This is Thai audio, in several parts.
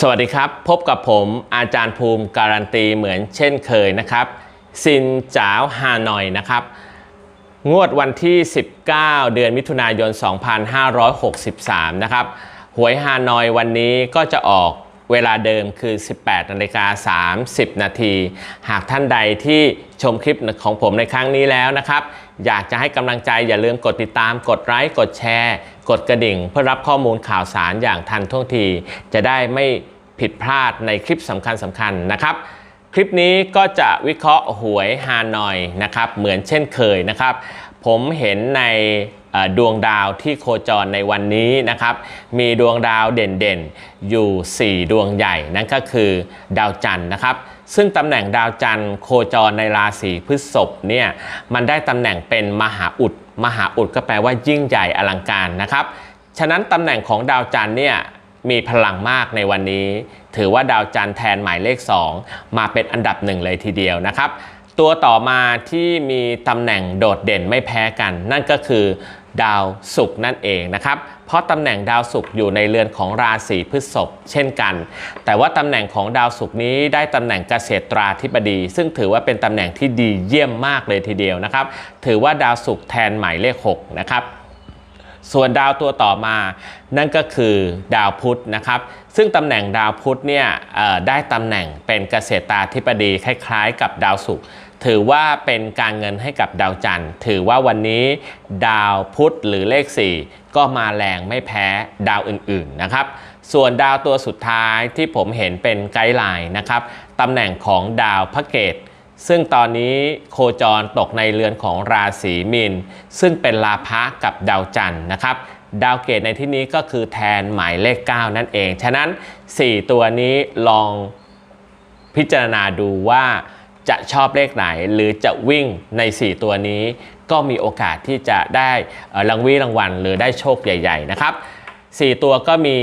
สวัสดีครับ พบกับผมอาจารย์ภูมิการันตีเหมือนเช่นเคยนะครับซินจ๋าวฮานอยนะครับ งวดวันที่ 19 เดือนมิถุนายน 2563 นะครับ หวยฮานอยวันนี้ก็จะออกเวลาเดิมคือ 18นาฬิกา30 นาที หากท่านใดที่ชมคลิปของผมในครั้งนี้แล้วนะครับ อยากจะให้กำลังใจอย่าลืมกดติดตาม กดไลค์กดแชร์ กดกระดิ่ง เพื่อรับข้อมูลข่าวสารอย่างทันท่วงที จะได้ไม่ผิดพลาดในคลิปสำคัญสำคัญๆนะครับ คลิปนี้ก็จะวิเคราะห์หวยฮานอยนะครับ เหมือนเช่นเคยนะครับ ผมเห็นในดวงดาวที่โคจรในวันนี้นะครับ มีดวงดาวเด่นๆ อยู่ 4 ดวงใหญ่นั่นก็คือดาวจันทร์นะครับ ซึ่งตำแหน่งดาวจันทร์โคจรในราศีพฤษภเนี่ยมันได้ตำแหน่งเป็นมหาอุด มหาอุดก็แปลว่ายิ่งใหญ่อลังการนะครับ ฉะนั้นตำแหน่งของดาวจันทร์เนี่ยมีพลังมากในวันนี้ ถือว่าดาวจันทร์แทนหมายเลข 2 มาเป็นอันดับหนึ่งเลยทีเดียวนะครับ ตัวต่อมาที่มีตำแหน่งโดดเด่นไม่แพ้กัน นั่นก็คือ ดาวศุกร์นั่นเองนะครับ เพราะตำแหน่งดาวศุกร์อยู่ในเรือนของราศีพฤษภเช่นกัน แต่ว่าตำแหน่งของดาวศุกร์นี้ได้ตำแหน่งเกษตราธิบดี ซึ่งถือว่าเป็นตำแหน่งที่ดีเยี่ยมมากเลยทีเดียวนะครับ ถือว่าดาวศุกร์แทนหมายเลข6นะครับส่วนดาวตัวต่อมา นั่นก็คือดาวพุธนะครับ ซึ่งตำแหน่งดาวพุธเนี่ยได้ตำแหน่งเป็นเกษตราธิบดีคล้ายๆ กับดาวศุกร์ ถือว่าเป็นการเงินให้กับดาวจันทร์ ถือว่าวันนี้ดาวพุธหรือเลข 4 ก็มาแรงไม่แพ้ดาวอื่นๆนะครับ ส่วนดาวตัวสุดท้ายที่ผมเห็นเป็นไกด์ไลน์นะครับตำแหน่งของดาวพระเกตซึ่งตอนนี้โคจรตกในเรือนของราศีมีนซึ่งเป็นลาภะกับดาวจันทร์นะครับ ดาวเกตในที่นี้ก็คือแทนหมายเลข 9 นั่นเอง ฉะนั้น 4 ตัวนี้ลองพิจารณาดูว่า จะชอบเลขไหนหรือจะวิ่งใน 4 ตัวนี้ ก็มีโอกาสที่จะได้รางวีรางวัล หรือได้โชคใหญ่ ๆ นะครับ4 ตัวก็มี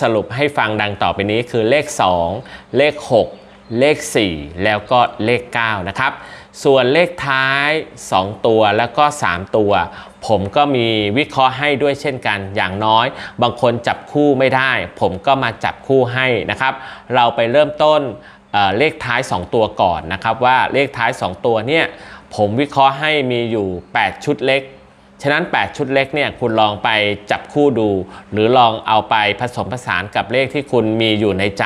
สรุปให้ฟังดังต่อไปนี้คือเลข 2 เลข 6 เลข 4 แล้วก็เลข 9 นะครับ ส่วนเลขท้าย 2 ตัวแล้วก็ 3 ตัว ผมก็มีวิเคราะห์ให้ด้วยเช่นกันอย่างน้อย บางคนจับคู่ไม่ได้ ผมก็มาจับคู่ให้นะครับ เราไปเริ่มต้น เเลขท้าย 2 ตัวก่อนนะครับว่าเลขท้าย 2 ตัวเนี่ยผมวิเคราะห์ให้มีอยู่ 8 ชุดเล็ก ฉะนั้น 8 ชุดเล็กเนี่ยคุณลองไปจับคู่ดู หรือลองเอาไปผสมผสานกับเลขที่คุณมีอยู่ในใจ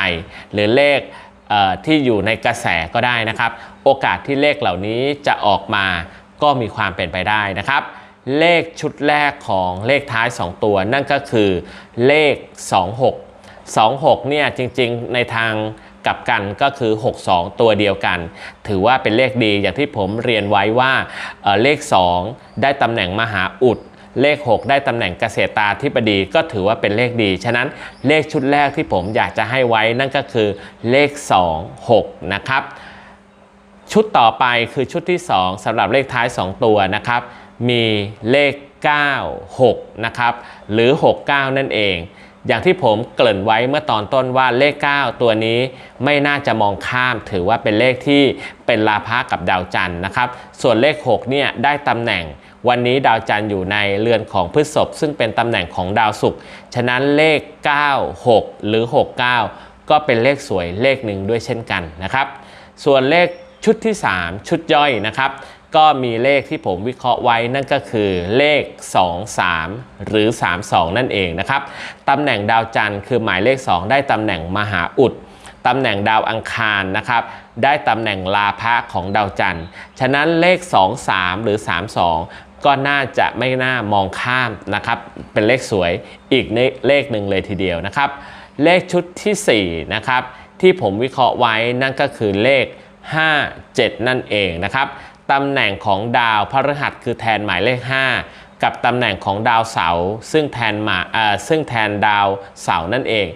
หรือเลขเที่อยู่ในกระแสก็ได้นะครับ โอกาสที่เลขเหล่านี้จะออกมาก็มีความเป็นไปได้นะครับ เลขชุดแรกของเลขท้าย 2 ตัวนั่นก็คือเลข 26 26เนี่ยจริงๆในทาง กับกันก็คือ 62 ตัวเดียวกัน ถือว่าเป็นเลขดีอย่างที่ผมเรียนไว้ว่าเอ่อเลข 2 ได้ตำแหน่งมหาอุด เลข 6 ได้ตำแหน่งเกษตราธิบดีก็ถือว่าเป็นเลขดี ฉะนั้นเลขชุดแรกที่ผมอยากจะให้ไว้นั่นก็คือเลข 2 6 นะครับ ชุดต่อไปคือชุดที่ 2สำหรับเลขท้าย 2 ตัวนะครับ มีเลข 9 6 นะครับ หรือ 69 นั่นเอง อย่างที่ผมเกริ่นไว้เมื่อตอนต้นว่าเลข 9 ตัวนี้ไม่น่าจะมองข้ามถือว่าเป็นเลขที่เป็นลาภะกับดาวจันทร์นะครับ ส่วนเลข 6 เนี่ยได้ตำแหน่ง วันนี้ดาวจันทร์อยู่ในเรือนของพฤษภซึ่งเป็นตำแหน่งของดาวศุกร์ฉะนั้นเลข 9 6 หรือ 69 ก็เป็นเลขสวยเลขหนึ่งด้วยเช่นกันนะครับ ส่วนเลขชุดที่ 3 ชุดย่อยนะครับ ก็มีเลขที่ผมวิเคราะห์ไว้นั่นก็คือเลข 2 3 หรือ 3 2 นั่นเองนะครับตำแหน่งดาวจันทร์คือหมายเลข 2 ได้ตำแหน่งมหาอุดตำแหน่งดาวอังคารนะครับ ได้ตำแหน่งลาภะของดาวจันทร์ ฉะนั้นเลข 2 3 หรือ 3 2 ก็น่าจะไม่น่ามองข้ามนะครับ เป็นเลขสวยอีกเลขหนึ่งเลยทีเดียวนะครับ เลขชุดที่4นะครับที่ผมวิเคราะห์ไว้นั่นก็คือเลข 5 7 นั่นเองนะครับ ตำแหน่งของดาวพฤหัสคือแทนหมายเลข 5 กับตำแหน่งของดาวเสาร์ซึ่งแทนมาเอ่อซึ่งแทนดาวเสาร์นั่นเอง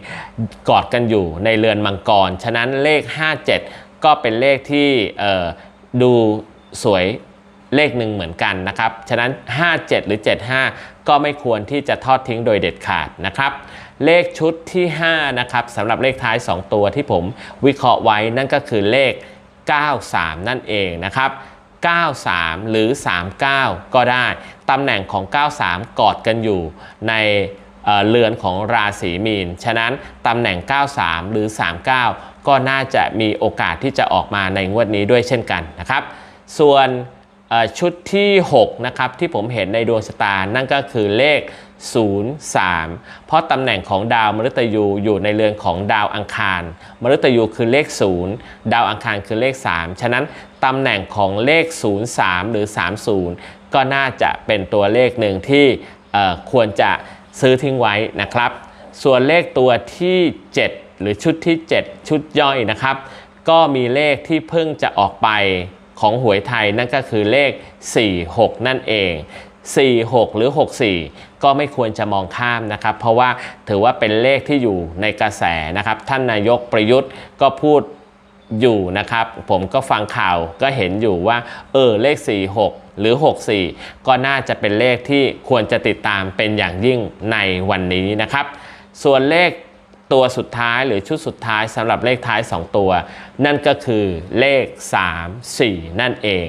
กอดกันอยู่ในเรือนมังกร ฉะนั้นเลข 57 ก็เป็นเลขที่เอ่อดูสวยเลขหนึ่งเหมือนกันนะครับ ฉะนั้น 57 หรือ 75 ก็ไม่ควรที่จะทอดทิ้งโดยเด็ดขาดนะครับ เลขชุดที่ 5 นะครับสำหรับเลขท้าย 2 ตัวที่ผมวิเคราะห์ไว้นั่นก็คือเลข 93 นั่นเองนะครับ 93 หรือ 39 ก็ได้ตำแหน่งของ 93 กอดกันอยู่ในเรือนของราศีมีน ฉะนั้นตำแหน่ง 93 หรือ 39 ก็น่าจะมีโอกาสที่จะออกมาในงวดนี้ด้วยเช่นกันนะครับ ส่วนชุดที่ 6 นะครับ ที่ผมเห็นในดวงชะตา นั่นก็คือเลข 03 เพราะตำแหน่งของดาวมฤตยูอยู่ในเรือนของดาวอังคาร มฤตยูคือเลข 0 ดาวอังคารคือเลข 3 ฉะนั้น ตำแหน่งของเลข 03 หรือ 30 ก็น่าจะเป็นตัวเลขหนึ่งที่ควรจะซื้อทิ้งไว้นะครับ ส่วนเลขตัวที่ 7 หรือชุดที่ 7 ชุดย่อยนะครับ ก็มีเลขที่เพิ่งจะออกไปของหวยไทยนั่นก็คือเลข 46 นั่นเอง 46 หรือ 64 ก็ไม่ควรจะมองข้ามนะครับ เพราะว่าถือว่าเป็นเลขที่อยู่ในกระแสนะครับ ท่านนายกประยุทธ์ก็พูด อยู่นะครับ ผมก็ฟังข่าวก็เห็นอยู่ว่า เออเลข 46 หรือ 64 ก็น่าจะเป็นเลขที่ควรจะติดตามเป็นอย่างยิ่งในวันนี้นะครับ ส่วนเลขตัวสุดท้ายหรือชุดสุดท้ายสำหรับเลขท้าย 2 ตัว นั่นก็คือเลข 3 4 นั่นเอง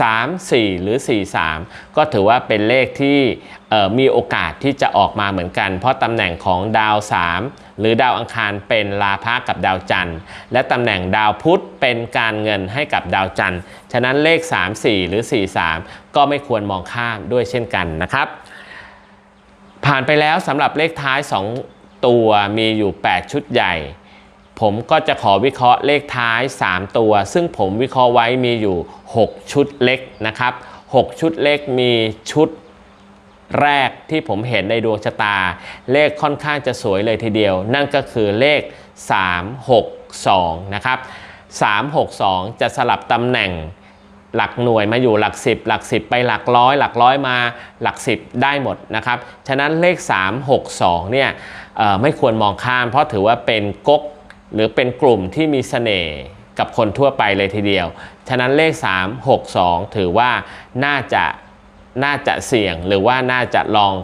3 4 หรือ 4 3 ก็ถือว่าเป็นเลขที่ออมีโอกาสที่จะออกมาเหมือนกัน เพราะตำแหน่งของดาว 3 หรือดาวอังคารเป็นลาภะกับดาวจันทร์ และตำแหน่งดาวพุธเป็นการเงินให้กับดาวจันทร์ ฉะนั้นเลข 3 4 หรือ 4 3 ก็ไม่ควรมองข้ามด้วยเช่นกันนะครับ ผ่านไปแล้วสำหรับเลขท้าย 2 ตัวมีอยู่ 8 ชุดใหญ่ ผมก็จะขอวิเคราะห์เลขท้าย 3 ตัว ซึ่งผมวิเคราะห์ไว้มีอยู่ 6 ชุดเล็กนะครับ 6 ชุดเล็กมีชุด แรกที่ผมเห็นในดวงชะตา เลขค่อนข้างจะสวยเลยทีเดียว นั่นก็คือเลข 362 นะครับ 362 จะสลับตำแหน่งหลักหน่วยมาอยู่หลัก 10 หลัก 10 ไปหลักร้อย หลักร้อยมาหลัก 10 ได้หมดนะครับ ฉะนั้นเลข 362 เนี่ยเอ่อไม่ควรมองข้าม เพราะถือว่าเป็นก๊กหรือเป็นกลุ่มที่มีเสน่ห์กับคนทั่วไปเลยทีเดียว ฉะนั้นเลข 362 ถือว่าน่าจะ น่าจะเสี่ยงหรือว่าน่าจะลอง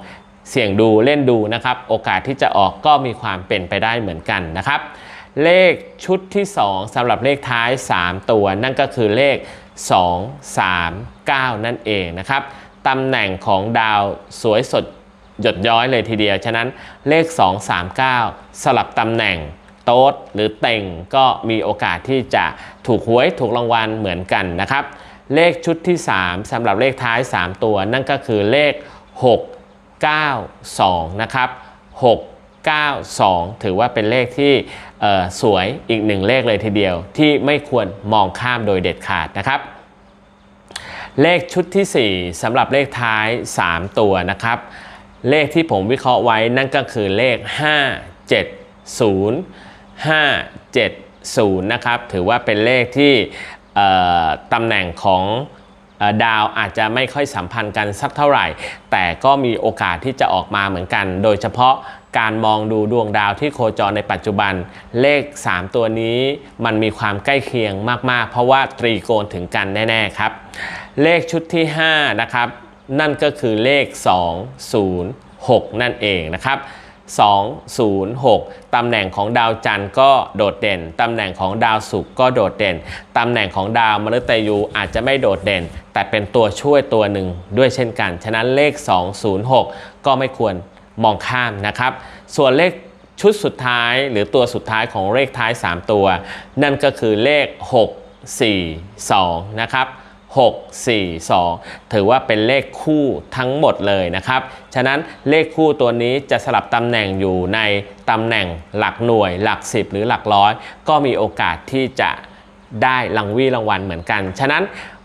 เสี่ยงดูเล่นดูนะครับ โอกาสที่จะออกก็มีความเป็นไปได้เหมือนกันนะครับ เลขชุดที่ 2สำหรับเลขท้าย 3 ตัว นั่นก็คือเลข 2 3 9 นั่นเองนะครับตำแหน่งของดาวสวยสดหยดย้อยเลยทีเดียว ฉะนั้นเลข 2 3 9 สลับตำแหน่งโต๊ดหรือเต็งก็มีโอกาสที่จะถูกหวยถูกรางวัลเหมือนกันนะครับ เลขชุดที่ 3สำหรับเลขท้าย 3 ตัว นั่นก็คือเลข 6 9 2 นะครับ 6 9 2 ถือว่าเป็นเลขที่สวยอีกหนึ่งเลขเลยทีเดียว ที่ไม่ควรมองข้ามโดยเด็ดขาดนะครับ เลขชุดที่ 4สำหรับเลขท้าย 3 ตัวนะครับ เลขที่ผมวิเคราะห์ไว้นั่นก็คือเลข 5 7 0 5 7 0 นะครับ ถือว่าเป็นเลขที่ ตำแหน่งของดาวอาจจะไม่ค่อยสัมพันธ์กันสักเท่าไหร่ แต่ก็มีโอกาสที่จะออกมาเหมือนกัน โดยเฉพาะการมองดูดวงดาวที่โคจรในปัจจุบันเลข 3 ตัวนี้มันมีความใกล้เคียงมาก ๆ เพราะว่าตรีโกณถึงกันแน่ ๆ ครับ เลขชุดที่ 5 นะครับ นั่นก็คือเลข 206 นั่นเองนะครับ 206 ตำแหน่งของดาวจันทร์ก็โดดเด่น ตำแหน่งของดาวศุกร์ก็โดดเด่น ตำแหน่งของดาวมฤตยูอาจจะไม่โดดเด่น แต่เป็นตัวช่วยตัวหนึ่งด้วยเช่นกัน ฉะนั้นเลข 206 ก็ไม่ควรมองข้ามนะครับ ส่วนเลขชุดสุดท้ายหรือตัวสุดท้ายของเลขท้าย 3 ตัว นั่นก็คือเลข 642 นะครับ 642 ถือว่าเป็นเลขคู่ทั้งหมดเลยนะครับ ฉะนั้นเลขคู่ตัวนี้จะสลับตำแหน่งอยู่ในตำแหน่งหลักหน่วย หลัก 10 หรือหลักร้อย ก็มีโอกาสที่จะได้รางวีรางวัลเหมือนกัน ฉะนั้น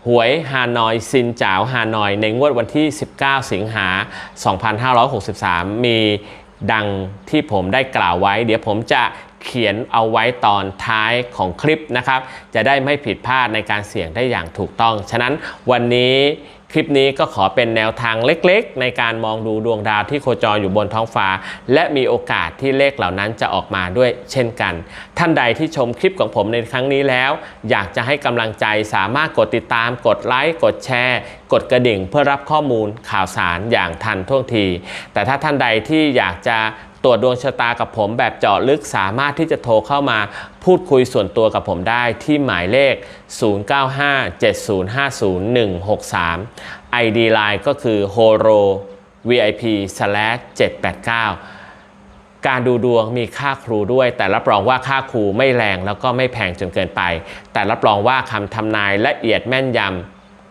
หวยฮานอยซินจ๋าวฮานอยในงวดวันที่ 19 สิงหา 2563 มี ดังที่ผมได้กล่าวไว้ เดี๋ยวผมจะเขียนเอาไว้ตอนท้ายของคลิปนะครับ จะได้ไม่ผิดพลาดในการเสี่ยงได้อย่างถูกต้อง ฉะนั้นวันนี้ คลิปนี้ก็ขอเป็นแนวทางเล็กๆ ในการมองดูดวงดาวที่โคจรอยู่บนท้องฟ้า และมีโอกาสที่เลขเหล่านั้นจะออกมาด้วยเช่นกัน ท่านใดที่ชมคลิปของผมในครั้งนี้แล้ว อยากจะให้กำลังใจสามารถกดติดตาม กดไลค์กดแชร์ กดกระดิ่งเพื่อรับข้อมูลข่าวสารอย่างทันท่วงที แต่ถ้าท่านใดที่อยากจะ ตรวจดวงชะตากับผมแบบเจาะลึกสามารถที่จะโทรเข้ามาพูดคุยส่วนตัวกับผมได้ที่หมายเลข 0957050163 ID Line ก็คือ horo vip 789การดูดวงมีค่าครูด้วย แต่รับรองว่าค่าครูไม่แรงแล้วก็ไม่แพงจนเกินไป แต่รับรองว่าคำทำนายละเอียดแม่นยำ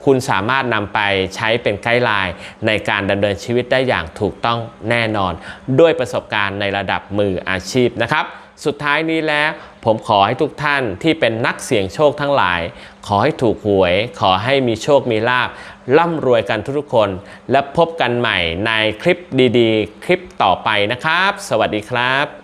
คุณสามารถนำไปใช้เป็นไกด์ไลน์ในการดำเนินชีวิตได้อย่างถูกต้องแน่นอน ด้วยประสบการณ์ในระดับมืออาชีพนะครับ สุดท้ายนี้แล้วผมขอให้ทุกท่านที่เป็นนักเสี่ยงโชคทั้งหลาย ขอให้ถูกหวย ขอให้มีโชคมีลาบร่ำรวยกันทุกๆคน และพบกันใหม่ในคลิปดีๆ คลิปต่อไปนะครับ สวัสดีครับ